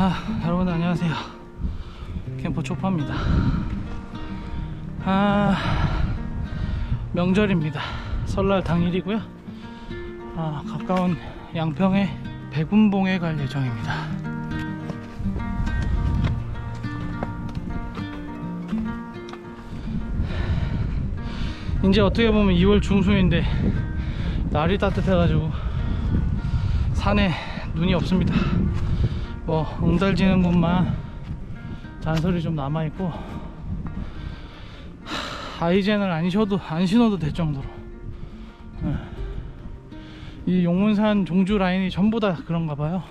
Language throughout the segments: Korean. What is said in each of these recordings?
아, 여러분 안녕하세요. 캠퍼 초파입니다. 아, 명절입니다. 설날 당일이고요. 아, 가까운 양평의 백운봉에 갈 예정입니다. 이제 어떻게 보면 2월 중순인데 날이 따뜻해가지고 산에 눈이 없습니다. 뭐 응달지는 곳만 잔설이 좀 남아 있고 아이젠을 안 신어도 안 신어도 될 정도로 예. 이 용문산 종주 라인이 전부 다 그런가 봐요.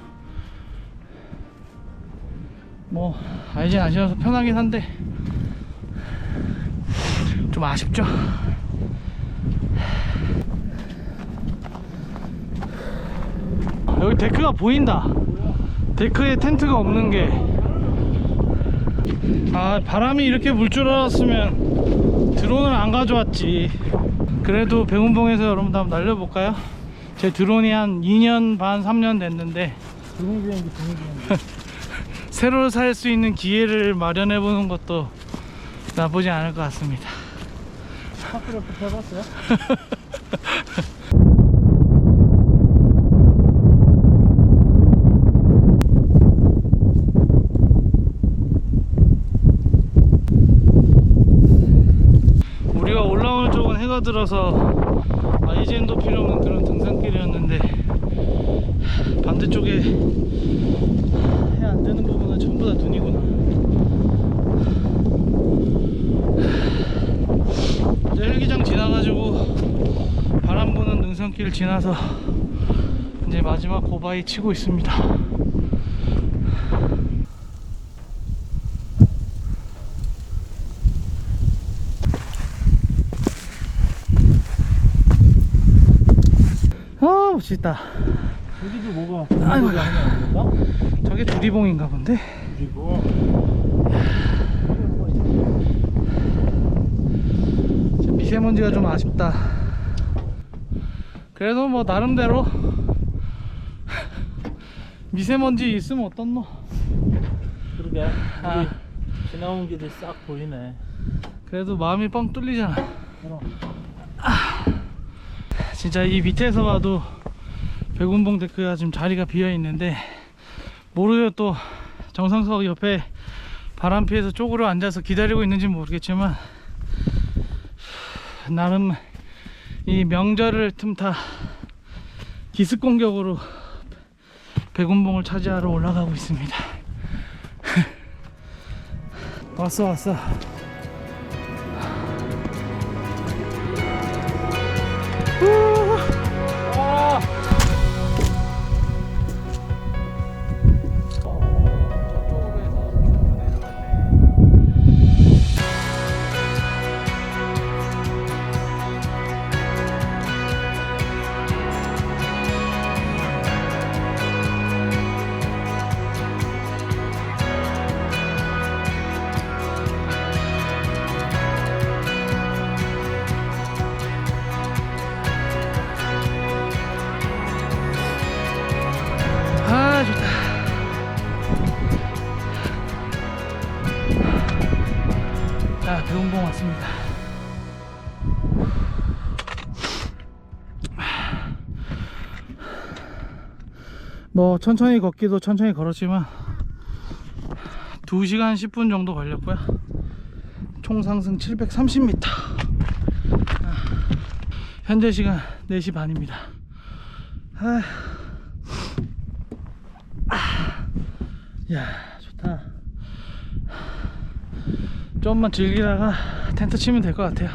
뭐 아이젠 안 신어서 편하긴 한데 좀 아쉽죠. 여기 데크가 보인다. 데크에 텐트가 없는 게. 아, 바람이 이렇게 불 줄 알았으면 드론을 안 가져왔지. 그래도 백운봉에서 여러분들 한번 날려볼까요? 제 드론이 한 2년 반, 3년 됐는데 분위 비행기 분위 비행기 새로 살 수 있는 기회를 마련해 보는 것도 나쁘지 않을 것 같습니다. 스타크래프트 해봤어요? 우리가 올라오는 쪽은 해가 들어서 아 이젠도 필요 없는 그런 등산길이었는데 반대쪽에 해 안 되는 부분은 전부 다 눈이구나. 이제 헬기장 지나가지고 바람 부는 능선길 지나서 이제 마지막 고바위 치고 있습니다. 아 멋있다. 여기도 뭐가 아이고. 저게 두리봉인가 본데? 그리고 저 미세먼지가 좀 아쉽다. 그래도 뭐 나름대로 미세먼지 있으면 어떻노? 그러게 아. 우리 지나온 길이 싹 보이네 그래도 마음이 뻥 뚫리잖아. 그럼 진짜 이 밑에서 봐도 백운봉 데크가 지금 자리가 비어 있는데 모르요 또 정상석 옆에 바람 피해서 쪽으로 앉아서 기다리고 있는지 모르겠지만 나름 이 명절을 틈타 기습 공격으로 백운봉을 차지하러 올라가고 있습니다. 왔어 왔어. 뭐 천천히 걷기도 천천히 걸었지만 2시간 10분 정도 걸렸고요. 총 상승 730m. 현재 시간 4시 반입니다. 아. 야 좋다 좀만 즐기다가 텐트 치면 될 것 같아요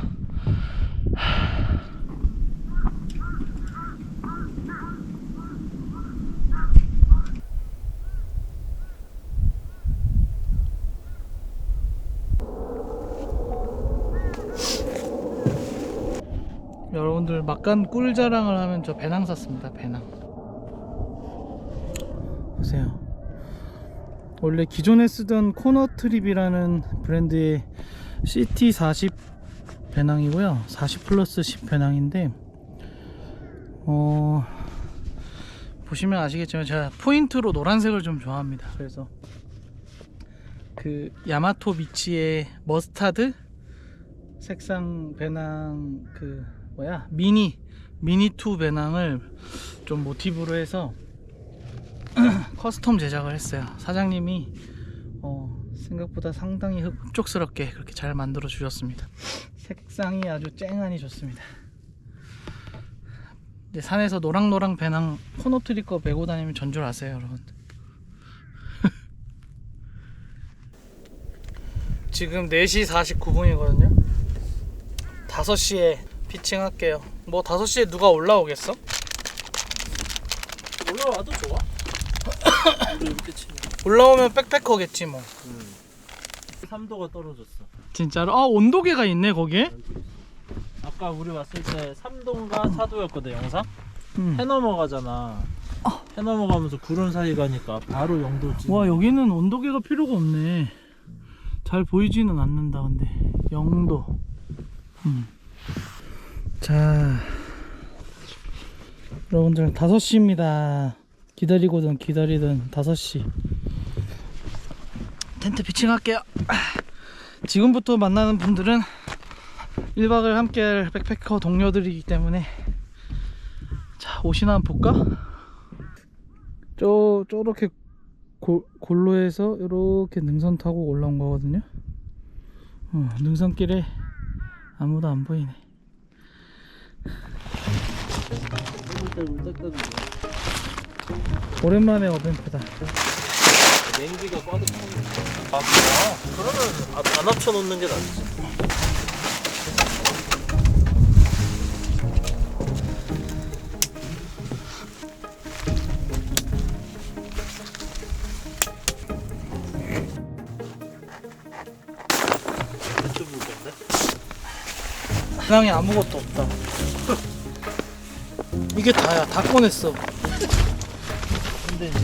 여러분들 막간 꿀 자랑을 하면 저 배낭 샀습니다 배낭. 보세요. 원래 기존에 쓰던 코너 트립이라는 브랜드의 CT40 배낭이고요. 40 플러스 10 배낭인데 어 보시면 아시겠지만 제가 포인트로 노란색을 좀 좋아합니다. 그래서 그 야마토 비치의 머스타드 색상 배낭 그 뭐야 미니 미니 투 배낭을 좀 모티브로 해서 커스텀 제작을 했어요. 사장님이 어, 생각보다 상당히 흡족스럽게 그렇게 잘 만들어 주셨습니다. 색상이 아주 쨍하니 좋습니다. 이제 산에서 노랑노랑 배낭 코노트리 거 메고 다니면 전 줄 아세요, 여러분. 지금 4시 49분이거든요. 5시에 피칭 할게요. 뭐 5시에 누가 올라오겠어? 올라와도 좋아. 우리 이렇게 치면. 올라오면 백패커겠지 뭐. 3도가 떨어졌어. 진짜로? 아 온도계가 있네 거기에? 아까 우리 왔을 때 3도인가 4도였거든 영상. 음. 해 넘어가잖아. 해 넘어가면서 구름 사이 가니까 바로 0도지. 와 여기는 온도계가 필요가 없네 잘 보이지는 않는다 근데 0도 음. 자 여러분들 5시입니다 기다리고든 기다리든 5시 텐트 피칭할게요 아, 지금부터 만나는 분들은 1박을 함께할 백패커 동료들이기 때문에 자 옷이나 한번 볼까? 저 저렇게 골, 골로에서 이렇게 능선 타고 올라온 거거든요. 어, 능선길에 아무도 안 보이네. 오랜만에 어벤트다. 냉기가 빠듯하네. 아 그래? 그러면 아, 안 합쳐 놓는 게 낫지. 세상에 아무것도 없다. 이게 다야. 다 꺼냈어. 근데 이제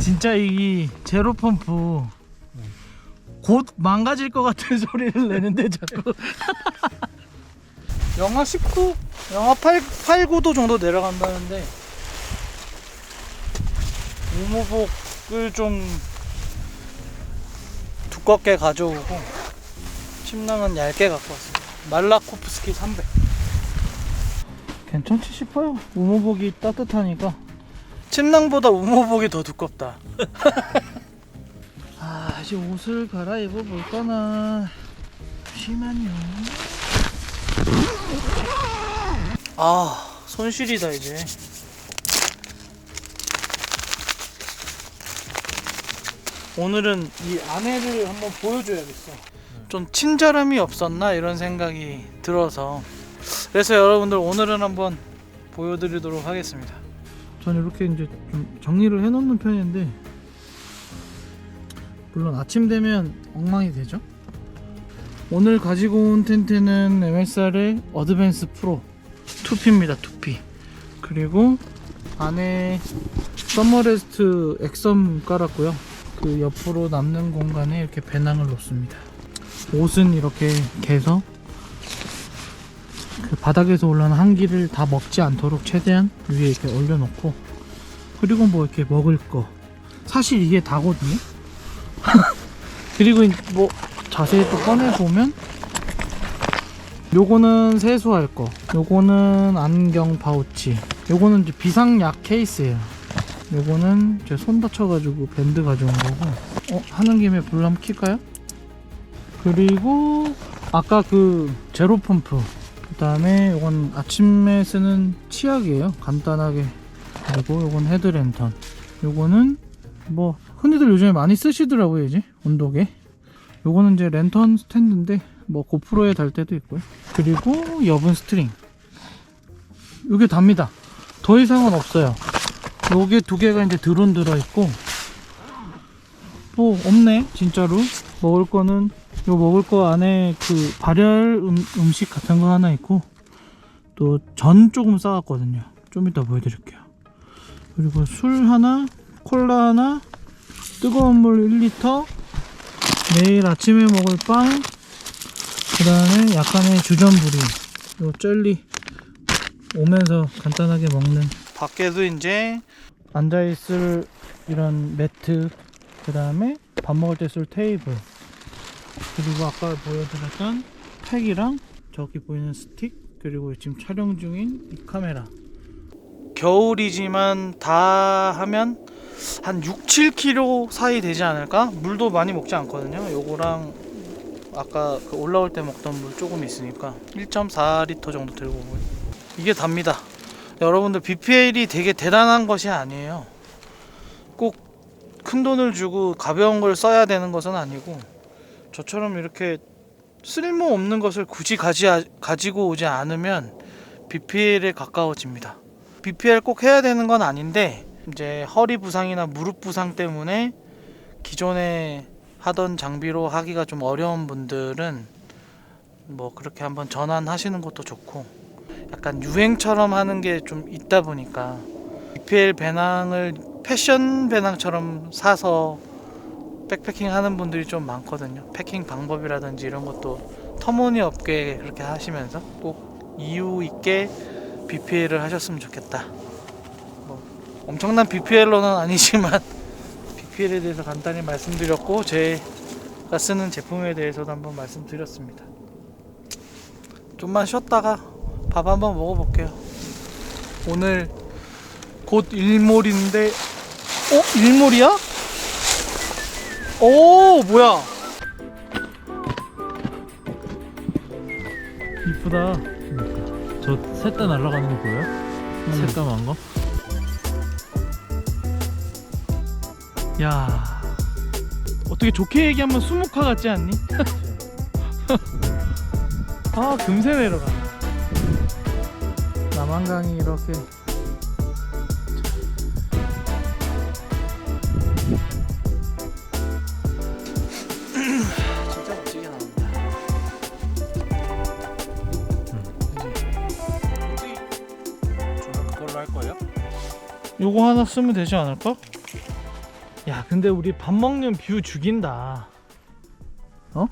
진짜 이 제로 펌프 곧 망가질 것 같은 소리를 내는데 자꾸 영하 19, 영하 8, 8, 9도 정도 내려간다는데 우무복 을좀 두껍게 가져오고 침낭은 얇게 갖고 왔습니다 말라코프스키 300 괜찮지 싶어요 우무복이 따뜻하니까 침낭보다 우모복이 더 두껍다. 아, 이제 옷을 갈아입어 볼까나. 잠시만요. 아, 손실이다 이제. 오늘은 이 안에를 한번 보여줘야겠어. 좀 친절함이 없었나 이런 생각이 들어서 그래서 여러분들 오늘은 한번 보여드리도록 하겠습니다. 저는 이렇게 이제 좀 정리를 해놓는 편인데 물론 아침 되면 엉망이 되죠. 오늘 가지고 온 텐트는 MSR의 어드밴스 프로 2P입니다. 2P 그리고 안에 서머레스트 액섬 깔았고요. 그 옆으로 남는 공간에 이렇게 배낭을 놓습니다. 옷은 이렇게 개서 그 바닥에서 올라오는 한기를 다 먹지 않도록 최대한 위에 이렇게 올려놓고 그리고 뭐 이렇게 먹을 거. 사실 이게 다거든요. 그리고 이- 뭐 자세히 또 꺼내 보면 요거는 세수할 거. 요거는 안경 파우치. 요거는 비상약 케이스예요 요거는 제 손 다쳐가지고 밴드 가져온 거고. 어 하는 김에 불 한번 킬까요? 그리고 아까 그 제로 펌프 그 다음에 이건 아침에 쓰는 치약이에요. 간단하게. 그리고 요건 헤드랜턴. 요거는 뭐 흔히들 요즘에 많이 쓰시더라고요 이제 온도계. 요거는 이제 랜턴 스탠드인데 뭐 고프로에 달 때도 있고요. 그리고 여분 스트링. 요게 답니다. 더 이상은 없어요 요게 두 개가 이제 드론 들어있고 뭐 없네 진짜로. 먹을 거는 요 먹을 거 안에 그 발열 음, 음식 같은 거 하나 있고 또 전 조금 싸왔거든요. 좀 이따 보여드릴게요. 그리고 술 하나 콜라 하나 뜨거운 물 1리터 내일 아침에 먹을 빵, 그 다음에 약간의 주전부리, 요 젤리 오면서 간단하게 먹는. 밖에도 이제 앉아있을 이런 매트, 그 다음에 밥 먹을 때 쓸 테이블, 그리고 아까 보여드렸던 팩이랑 저기 보이는 스틱, 그리고 지금 촬영 중인 이 카메라. 겨울이지만 다 하면 한 6, 7kg 사이 되지 않을까? 물도 많이 먹지 않거든요. 요거랑 아까 그 올라올 때 먹던 물 조금 있으니까 1.4리터 정도 들고 오고요. 이게 답니다. 여러분들 BPL이 되게 대단한 것이 아니에요. 꼭 큰 돈을 주고 가벼운 걸 써야 되는 것은 아니고 저처럼 이렇게 쓸모 없는 것을 굳이 가지, 가지고 오지 않으면 BPL에 가까워집니다. BPL 꼭 해야 되는 건 아닌데 이제 허리 부상이나 무릎 부상 때문에 기존에 하던 장비로 하기가 좀 어려운 분들은 뭐 그렇게 한번 전환하시는 것도 좋고 약간 유행처럼 하는 게 좀 있다 보니까 BPL 배낭을 패션 배낭처럼 사서 백패킹 하는 분들이 좀 많거든요. 패킹 방법이라든지 이런 것도 터무니없게 그렇게 하시면서 꼭 이유 있게 BPL을 하셨으면 좋겠다. 뭐 엄청난 BPL로는 아니지만 BPL에 대해서 간단히 말씀드렸고 제가 쓰는 제품에 대해서도 한번 말씀드렸습니다. 좀만 쉬었다가 밥 한번 먹어볼게요. 오늘 곧 일몰인데, 어 일몰이야? 오 뭐야? 이쁘다. 저셋다 날아가는 거 보여요? 새까만 거? 야 어떻게 좋게 얘기하면 수묵화 같지 않니? 아 금세 내려가 남한강이 이렇게 진짜 멋지게 나온다 저는 그걸로 할 거예요? 요거 하나 쓰면 되지 않을까? 야 근데 우리 밥 먹는 뷰 죽인다 어?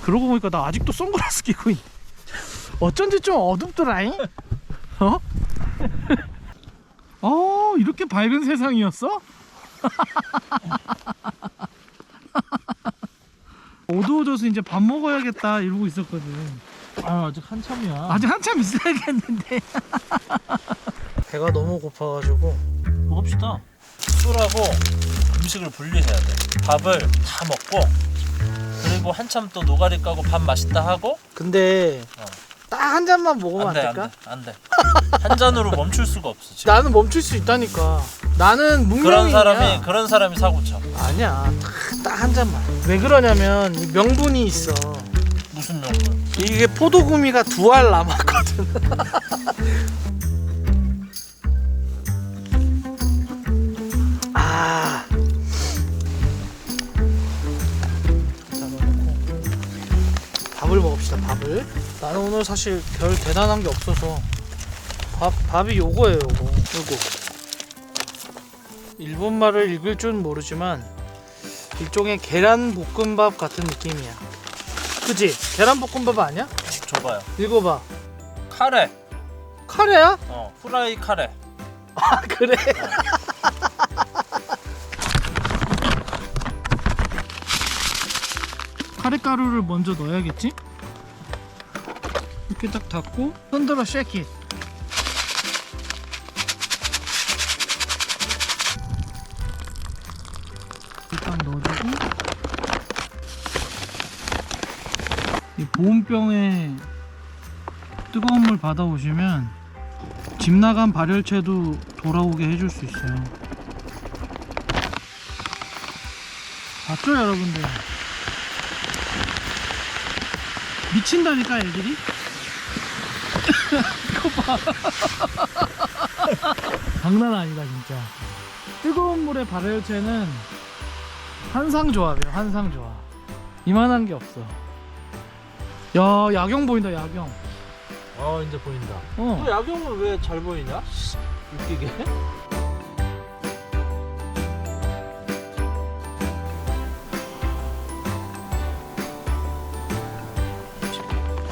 그러고 보니까 나 아직도 선글라스 끼고 있네 어쩐지 좀 어둡더라잉 어? 어 이렇게 밝은 세상이었어? 어두워져서 이제 밥 먹어야겠다 이러고 있었거든 아 아직 한참이야 아직 한참 있어야겠는데 배가 너무 고파가지고 먹읍시다 술하고 음식을 분리해야 돼 밥을 다 먹고 그리고 한참 또 노가리 까고 밥 맛있다 하고 근데 어. 딱 한 잔만 먹으면 안, 안 돼 될까? 안 돼 안 돼. 한 잔으로 멈출 수가 없어 지금. 나는 멈출 수 있다니까. 나는 문명인이야. 그런 사람이 그런 사람이 사고 쳐. 아니야. 딱 한 잔만. 왜 그러냐면 이 명분이 있어. 무슨 명분? 이게 포도구미가 두 알 남았거든. 아. 자, 넣어놓고 밥을 먹읍시다 밥을 나는 오늘 사실 별 대단한 게 없어서 밥, 밥이 요거예요 요거 요거 일본말을 읽을 줄 모르지만 일종의 계란 볶음밥 같은 느낌이야 그지? 계란 볶음밥 아니야? 줘봐요 읽어봐 카레 카레야? 어 후라이 카레 아 그래? 카레 가루를 먼저 넣어야겠지? 이렇게 딱 닫고 흔들어 쉐킷 일단 넣어주고 이 보온병에 뜨거운 물 받아오시면 집 나간 발열체도 돌아오게 해줄 수 있어요. 봤죠, 여러분들? 미친다니까, 애들이? 이거 봐. 장난 아니다 진짜. 뜨거운 물에 발열체는 환상 조합이에요. 환상 조합. 이만한 게 없어. 야 야경 보인다 야경. 아 이제 보인다. 어. 또 야경은 왜 잘 보이냐? 웃기게.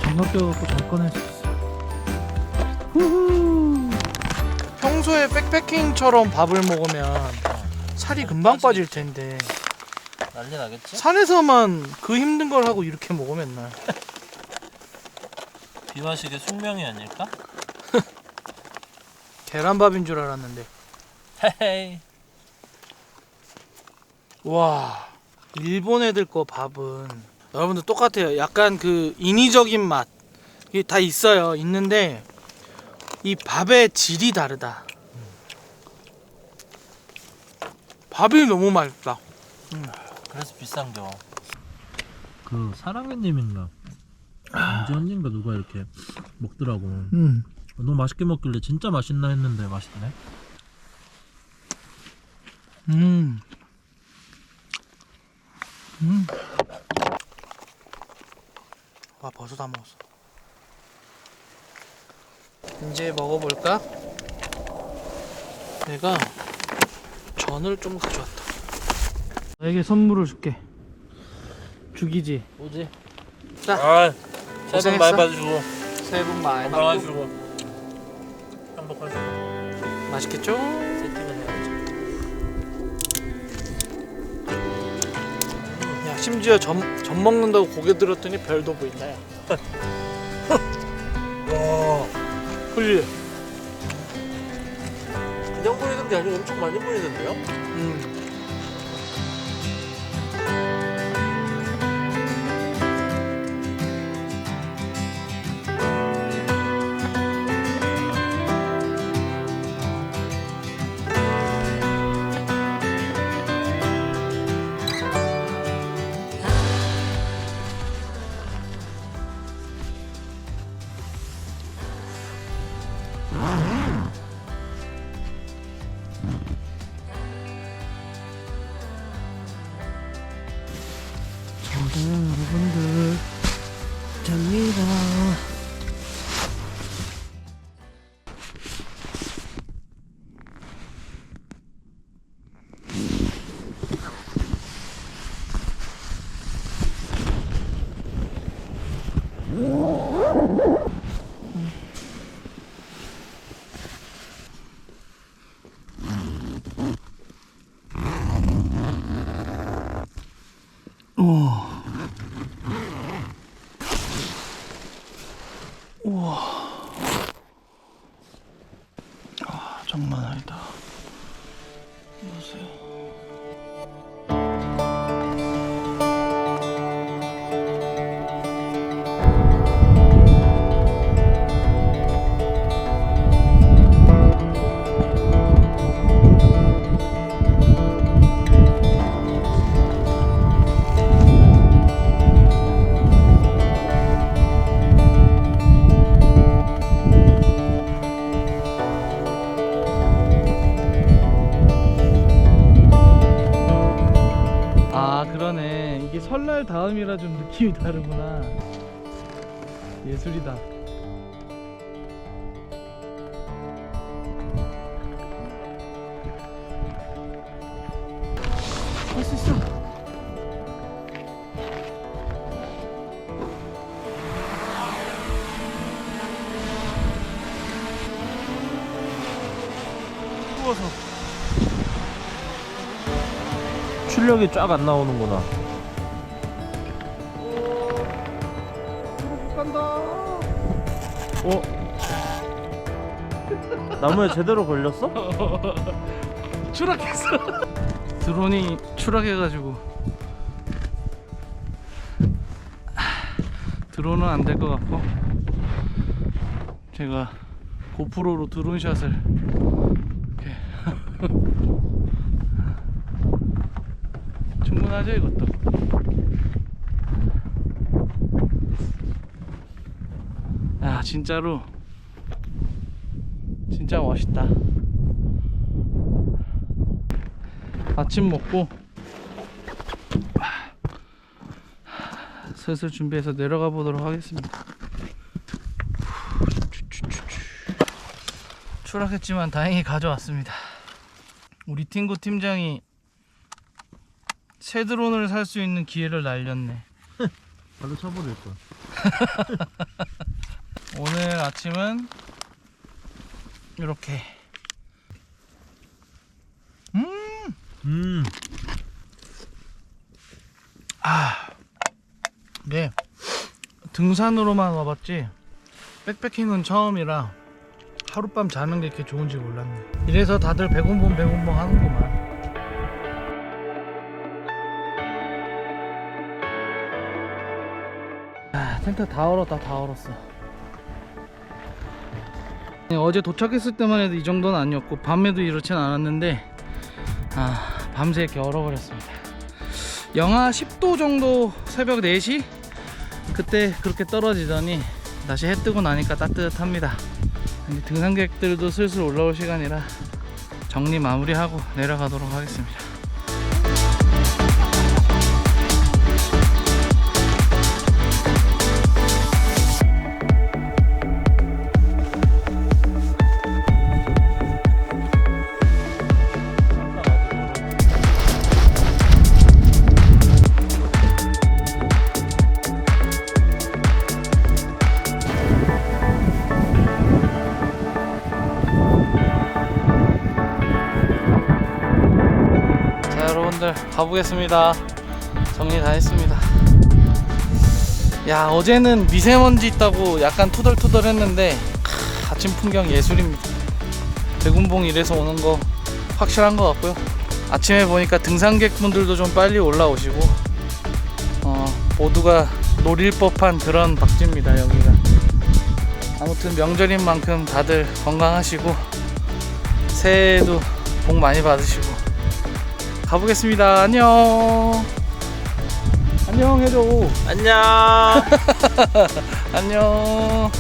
장갑 껴갖고 잘 꺼낼 수 있어. 후후. 평소에 백패킹처럼 밥을 먹으면 살이 금방 빠질 텐데 난리 나겠지? 산에서만 그 힘든 걸 하고 이렇게 먹어 맨날. 비화식의 숙명이 아닐까? 계란밥인 줄 알았는데. 헤헤이 와 일본 애들 거 밥은 여러분들 똑같아요 약간 그 인위적인 맛 이게 다 있어요 있는데 이 밥의 질이 다르다. 밥이 너무 맛있다. 그래서 비싼 겨. 그 사랑해님인가? 안지원님가 누가 이렇게 먹더라고. 음. 너무 맛있게 먹길래 진짜 맛있나 했는데 맛있네. 음. 음. 와 벌써 다 먹었어 이제 먹어볼까? 내가 전을 좀 가져왔다. 너에게 선물을 줄게. 죽이지. 뭐지? 자, 아복 고생했어. 많이 받으시고. 새해 복 많이 받고. 건강하시고. 행복하시고. 맛있겠죠? 세팅을 해야지 야 심지어 전, 전 먹는다고 고개 들었더니 별도 보인다 야. 와 그지? 그냥 보이는 게 아니고 엄청 많이 보이는데요? 음. 다음이라 좀 느낌이 다르구나. 예술이다. 할 수 있어. 추워서. 출력이 쫙 안 나오는구나 어? 나무에 제대로 걸렸어? 추락했어. 드론이 추락해가지고. 드론은 안 될 것 같고. 제가 고프로로 드론샷을 충분하죠 이것도 아 진짜로 진짜 멋있다 아침 먹고 슬슬 준비해서 내려가 보도록 하겠습니다. 추락했지만 다행히 가져왔습니다. 우리 팀구 팀장이 새 드론을 살 수 있는 기회를 날렸네. 발로 쳐버릴 걸. 오늘 아침은 이렇게. 음. 네. 등산으로만 와봤지 백패킹은 처음이라 하룻밤 자는 게 이렇게 좋은지 몰랐네. 이래서 다들 백운봉 백운봉 하는구만. 아 텐트 다 얼었다 다 얼었어. 네, 어제 도착했을 때만 해도 이 정도는 아니었고 밤에도 이렇진 않았는데 아 밤새 이렇게 얼어버렸습니다. 영하 10도 정도 새벽 4시? 그때 그렇게 떨어지더니 다시 해 뜨고 나니까 따뜻합니다. 등산객들도 슬슬 올라올 시간이라 정리 마무리하고 내려가도록 하겠습니다 가보겠습니다. 정리 다 했습니다. 야 어제는 미세먼지 있다고 약간 투덜투덜 했는데 크, 아침 풍경 예술입니다. 대군봉 이래서 오는 거 확실한 것 같고요. 아침에 보니까 등산객분들도 좀 빨리 올라오시고 어, 모두가 노릴 법한 그런 박지입니다 여기가. 아무튼 명절인 만큼 다들 건강하시고 새해에도 복 많이 받으시고 가보겠습니다. 안녕. 안녕 해줘. 안녕. 안녕.